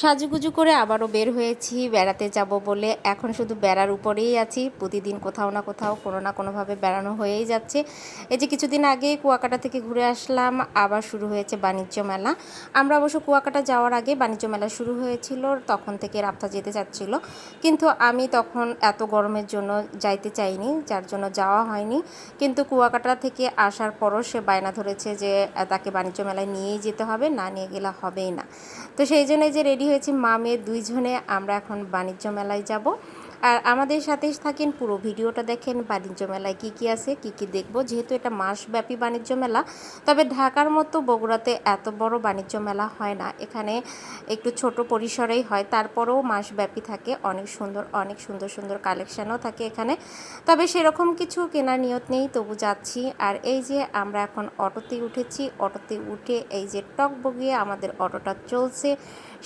সাজুগুজু করে আবারও বের হয়েছি, বেড়াতে যাব বলে। এখন শুধু বেড়ার উপরেই আছি। প্রতিদিন কোথাও না কোথাও কোনো না কোনোভাবে বেড়ানো হয়েই যাচ্ছে। এই যে কিছুদিন আগে কুয়াকাটা থেকে ঘুরে আসলাম, আবার শুরু হয়েছে বাণিজ্য মেলা। আমরা অবশ্য কুয়াকাটা যাওয়ার আগে বাণিজ্য মেলা শুরু হয়েছিল, তখন থেকে রাফতা যেতে চাচ্ছিল। কিন্তু আমি তখন এত গরমের জন্য যাইতে চাইনি, যার জন্য যাওয়া হয়নি। কিন্তু কুয়াকাটা থেকে আসার পরও সে বায়না ধরেছে যে, তাকে বাণিজ্য মেলায় নিয়েই যেতে হবে, না নিয়ে গেলে হবেই না। তো সেই জন্য যে রেডি হয়েছি মা মেয়ে দুইজনে আমরা এখন বাণিজ্য মেলায় যাব। আর আমাদের সাথে থাকেন পুরো ভিডিওটা দেখেন বাণিজ্য মেলায় কি কি আছে, কি কি দেখব। যেহেতু এটা মাসব্যাপী বাণিজ্য মেলা, তবে ঢাকার মতো বগুড়াতে এত বড় বাণিজ্য মেলা হয় না। এখানে একটু ছোট পরিসরেই হয়, তারপরেও মাসব্যাপী থাকে, অনেক সুন্দর অনেক সুন্দর সুন্দর কালেকশানও থাকে এখানে। তবে সেরকম কিছু কেনার নিয়ত নেই, তবু যাচ্ছি। আর এই যে আমরা এখন অটোতে উঠেছি, অটোতে উঠে এই যে টক বগিয়ে আমাদের অটোটা চলছে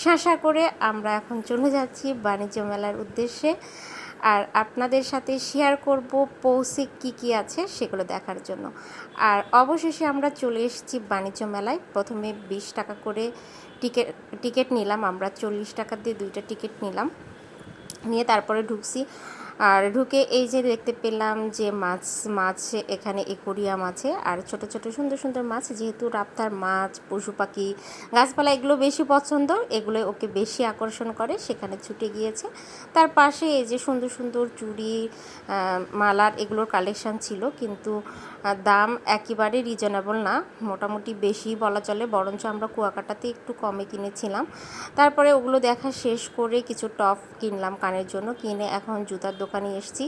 শাঁসা করে আমরা এখন চলে যাচ্ছি বাণিজ্য মেলার উদ্দেশ্যে। আর আপনাদের সাথে শেয়ার করব পৌষে কি কি আছে সেগুলো দেখার জন্য। আর অবশেষে আমরা চলে এসেছি বাণিজ্য মেলায়। প্রথমে বিশ টাকা করে টিকিট টিকিট নিলাম। আমরা চল্লিশ টাকা দিয়ে দুইটা টিকিট নিলাম। নিয়ে তারপরে ঢুকছি। আর ঢুকে এই যে দেখতে পেলাম যে মাছ মাছ এখানে একুরিয়াম আছে। আর ছোট ছোট, সুন্দর সুন্দর মাছ, যেহেতু রাপ্তার মাছ, পশু পাখি, গাছপালা এগুলো বেশি পছন্দ, এগুলো ওকে বেশি আকর্ষণ করে, সেখানে ছুটে গিয়েছে। তার পাশে এই যে সুন্দর সুন্দর চুড়ি মালার এগুলোর কালেকশন ছিল, কিন্তু দাম একেবারে রিজনেবল না। মোটামুটি বেশি বলা চলে, বরঞ্চ আমরা কুয়াকাটাতে একটু কমে কিনেছিলাম। তারপরে ওগুলো দেখা শেষ করে কিছু টপ কিনলাম কানের জন্য, কিনে এখন জুতার দোকানে এসেছি।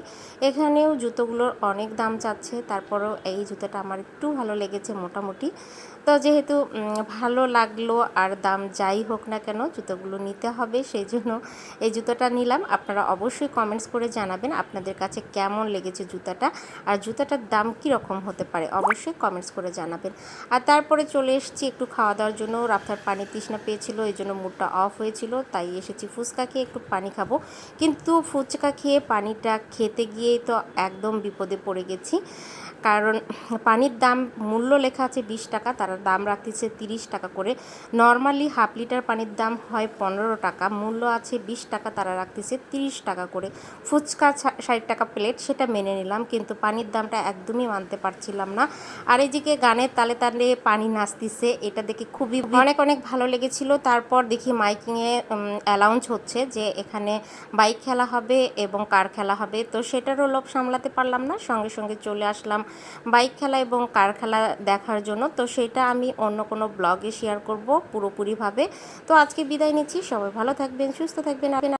এখানেও জুতোগুলোর অনেক দাম চাচ্ছে, তারপরেও এই জুতোটা আমার একটু ভালো লেগেছে মোটামুটি। তো যেহেতু ভালো লাগল আর দাম যাই হোক না কেন জুতোগুলো নিতে হবে, সেই জন্য এই জুতোটা নিলাম। আপনারা অবশ্যই কমেন্টস করে জানাবেন আপনাদের কাছে কেমন লেগেছে জুতাটা আর জুতাটার দাম কী রকম হতে পারে। অবশ্যই কমেন্টস করে জানাবেন। আর তারপরে চলে এসেছি একটু খাওয়া দাওয়ার জন্য। রাফতার পানি তৃষ্ণা পেয়েছিল, এই জন্য মুডটা অফ হয়েছিল, তাই এসেছি ফুচকা খেয়ে একটু পানি খাব। কিন্তু ফুচকা খেয়ে পানিটা খেতে গিয়েই তো একদম বিপদে পড়ে গেছি। কারণ পানির দাম, মূল্য লেখা আছে বিশ টাকা, তারা দাম রাখতেছে তিরিশ টাকা করে। নর্মালি হাফ লিটার পানির দাম হয় পনেরো টাকা, মূল্য আছে বিশ টাকা, তারা রাখতেছে তিরিশ টাকা করে। ফুচকা ষাট টাকা প্লেট সেটা মেনে নিলাম, কিন্তু পানির দামটা একদমই মানতে পারছিলাম না। আর এইদিকে গানের তালে তালে পানি নাচতেছে, এটা দেখে খুবই অনেক অনেক ভালো লেগেছিল। তারপর দেখি মাইকিংয়ে অ্যালাউন্স হচ্ছে যে এখানে বাইক খেলা হবে এবং কার খেলা হবে। তো সেটারও লোভ সামলাতে পারলাম না। সঙ্গে সঙ্গে চলে আসলাম বাইক খেলা এবং কার খেলা দেখার জন্য। তো সেটা আমি অন্য কোনো ব্লগে শেয়ার করব পুরোপুরিভাবে। তো আজকে বিদায় নিচ্ছি। সবাই ভালো থাকবেন, সুস্থ থাকবেন।